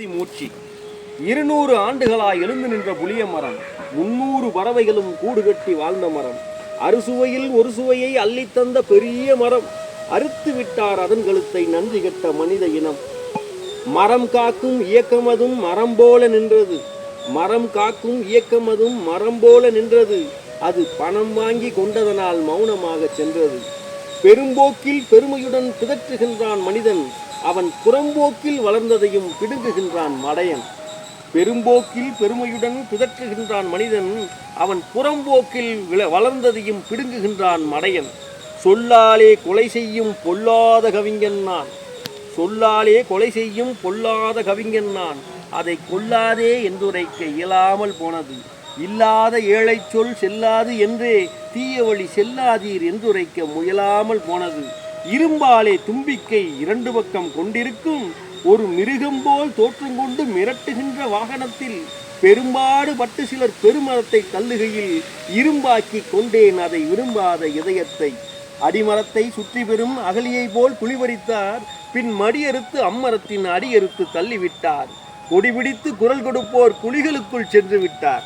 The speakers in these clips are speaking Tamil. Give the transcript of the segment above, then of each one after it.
மூச்சு இருநூறு ஆண்டுகளாய் எழுந்து நின்ற புளிய மரம் முன்னூறு பறவைகளும் கூடு கட்டி வாழ்ந்த மரம். அறுசுவையில் ஒரு சுவையை அள்ளித்தந்த பெரிய மரம். அறுத்து விட்டார் அதன் கழுத்தை நன்றி கெட்ட மனித இனம். மரம் காக்கும் இயக்கமதும் மரம் போல நின்றது. மரம் காக்கும் இயக்கமதும் மரம் போல நின்றது. அது பணம் வாங்கி கொண்டதனால் மௌனமாக சென்றது. பெரும்போக்கில் பெருமையுடன் பிதற்றுகின்றான் மனிதன். அவன் புறம்போக்கில் வளர்ந்ததையும் பிடுங்குகின்றான் மடையன். பெரும்போக்கில் பெருமையுடன் பிதற்றுகின்றான் மனிதன். அவன் புறம்போக்கில் விள- வளர்ந்ததையும் பிடுங்குகின்றான் மடையன். சொல்லாலே கொலை செய்யும் பொல்லாத கவிஞன் நான். சொல்லாலே கொலை செய்யும் பொல்லாத கவிஞன் நான். அதை கொல்லாதே என்றுரைக்க இயலாமல் போனது. இல்லாத ஏழை சொல் செல்லாது என்றே தீய வழி செல்லாதீர் என்றுரைக்க முயலாமல் போனது. இரும்பாலே தும்பிக்கை இரண்டு பக்கம் கொண்டிருக்கும். ஒரு மிருகம் போல் தோற்றம் கொண்டு மிரட்டுகின்ற வாகனத்தில் பெரும்பாடு பட்டு சிலர் பெருமரத்தை தள்ளுகையில் இரும்பாக்கி கொண்டேன் அதை விரும்பாத இதயத்தை. அடிமரத்தை சுற்றி பெறும் அகலியை போல் குளிவரித்தார் பின் மடியறுத்து அம்மரத்தின் அடியறுத்து தள்ளிவிட்டார். கொடி பிடித்து குரல் கொடுப்போர் குழிகளுக்குள் சென்று விட்டார்.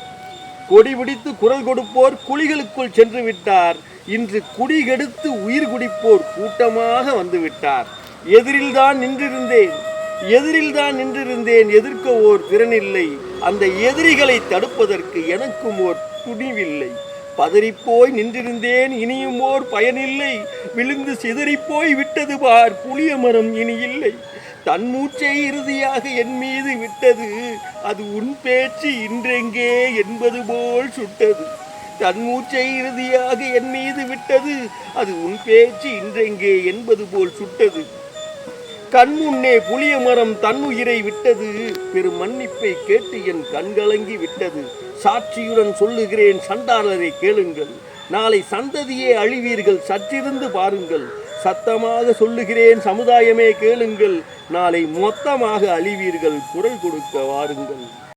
கொடி பிடித்து குரல் கொடுப்போர் குழிகளுக்குள் சென்று விட்டார். இன்று குடிகெடுத்து உயிர் குடிப்போர் கூட்டமாக வந்துவிட்டார். எதிரில் எதிரில்தான் நின்றிருந்தேன். எதிரில்தான் நின்றிருந்தேன். எதிர்க்க ஓர் திறனில்லை அந்த எதிரிகளை தடுப்பதற்கு எனக்கும் ஓர் துணிவில்லை. பதறிப்போய் நின்றிருந்தேன். இனியும் ஓர் பயனில்லை. விழுந்து சிதறிப்போய் விட்டது பார். புளிய மரம் இனி இல்லை. தன் மூச்சை இறுதியாக என் மீது விட்டது. அது உன் பேச்சு இன்றெங்கே என்பது போல் சுட்டது. தன் மூச்சை இறுதியாக என் மீது விட்டது. அது உன் பேச்சு இன்றெங்கே என்பது போல் சுட்டது. கண் முன்னே புளிய மரம் தன்னுயிரை விட்டது. பெரும் மன்னிப்பை கேட்டு என் கண்கலங்கி விட்டது. சாட்சியுடன் சொல்லுகிறேன் சண்டாளரை கேளுங்கள். நாளை சந்ததியே அழிவீர்கள் சற்றிருந்து பாருங்கள். சத்தமாக சொல்லுகிறேன் சமுதாயமே கேளுங்கள். நாளை மொத்தமாக அழிவீர்கள் குரல் கொடுக்க வாருங்கள்.